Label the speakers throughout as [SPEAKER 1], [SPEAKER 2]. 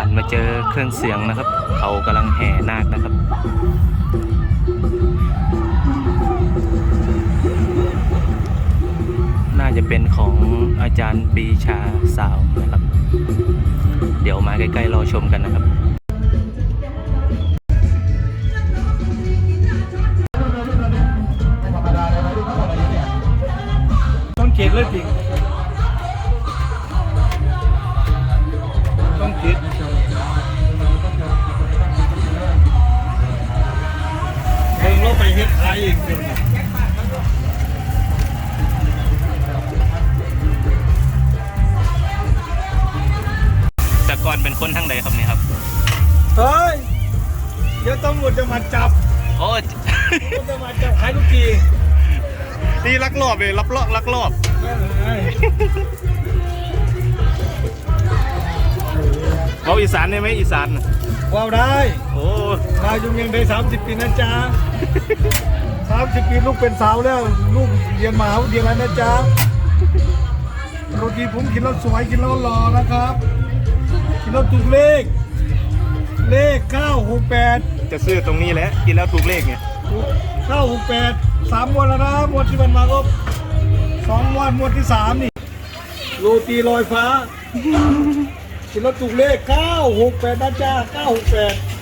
[SPEAKER 1] ผ่านมาเจอเครื่องเสียงนะครับ เขากำลังแห่นาคนะครับน่าจะเป็นของอาจารย์ปีชาสาวนะครับ เดี๋ยวมาใกล้ๆรอชมกันนะครับ
[SPEAKER 2] ต้องเกตเลยจริง อีกเดี๋ยวนี้
[SPEAKER 1] แต่ก่อนเป็นคนทั้งใดครับเนี่ยครับ
[SPEAKER 2] เฮ้ย เดี๋ยวตำรวจจะมาจับ
[SPEAKER 1] โอ้
[SPEAKER 2] ตำรวจจะมาจับขายลูกกี
[SPEAKER 1] นี่ลักลอบเลยลับลอบลักลอบ
[SPEAKER 2] แม่เลย
[SPEAKER 1] เขาอีสานได้ไหมอีสานน่ะ
[SPEAKER 2] ว้าวได้
[SPEAKER 1] โอ้
[SPEAKER 2] นายยุงยังได้ 30 ปีนะจ๊ะ 30 ปีลูกเป็นสาวแล้ว ลูกเรียนมหาวิทยาลัยนะจ๊ะโรตีผมกินแล้วสวยกินแล้วหล่อนะครับ กินแล้วถูกเลข เลข 968
[SPEAKER 1] จะซื้อตรงนี้แหละกินแล้วถูกเลขเนี่ย
[SPEAKER 2] 968สามวันแล้วนะหมวดที่มันมาก็สองวันหมวดที่สามนี่โรตีลอยฟ้า กินแล้วถูกเลข 968นะจ๊ะ968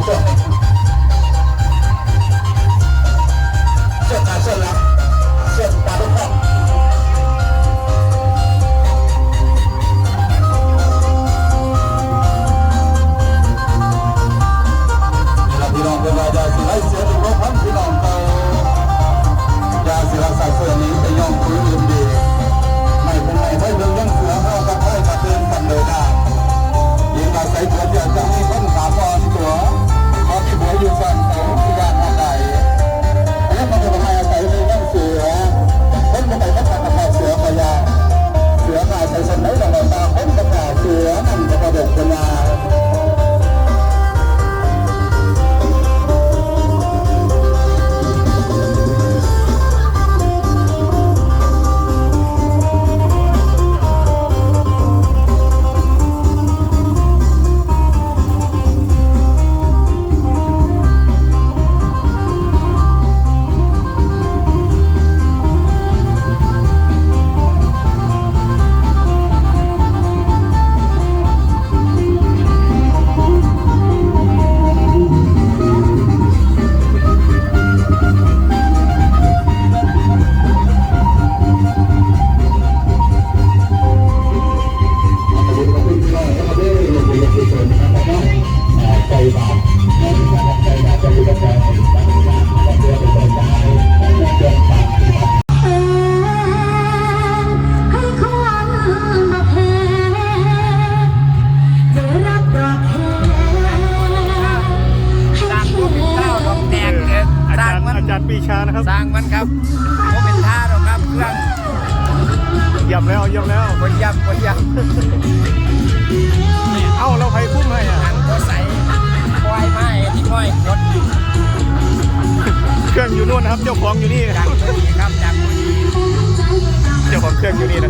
[SPEAKER 3] ออ ใจบาปใจบาปจะอยู่กับใจก็เพื่อเป็นคนตายเกินปาก
[SPEAKER 4] ให้ความมาแพ้จะรับดอกแค่ให้
[SPEAKER 5] สร้าง
[SPEAKER 4] แค่
[SPEAKER 5] ผู้เป็นข้าวดอกแตกเกิด
[SPEAKER 1] อา
[SPEAKER 5] สร้า
[SPEAKER 1] จางรย์
[SPEAKER 5] มัน
[SPEAKER 1] อาจารย์ปรีชานะครับ
[SPEAKER 5] สร้างมันครับก็เป็นท่าหรอกครับเครื่อง
[SPEAKER 1] เยี่ยมแล้วเยี่ยมแล้ว
[SPEAKER 5] คนยับคนยับ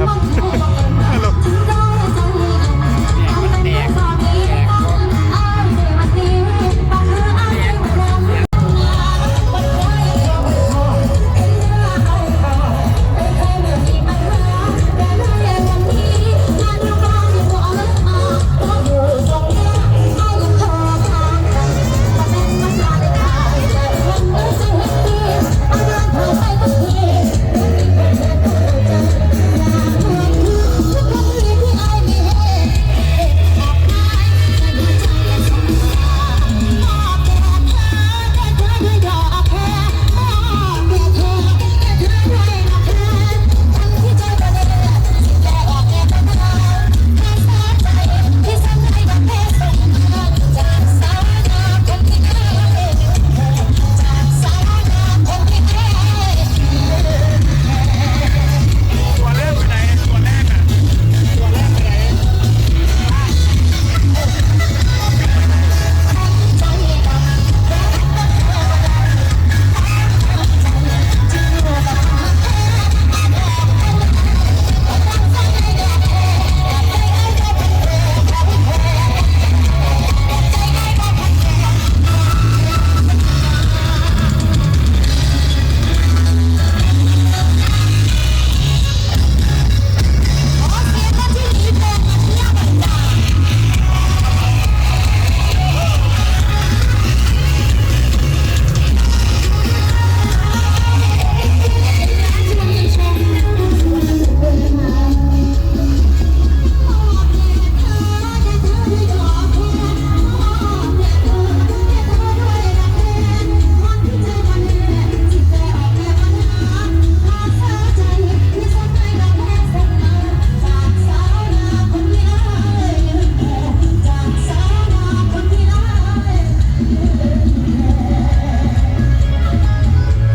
[SPEAKER 5] นะ
[SPEAKER 1] ครับ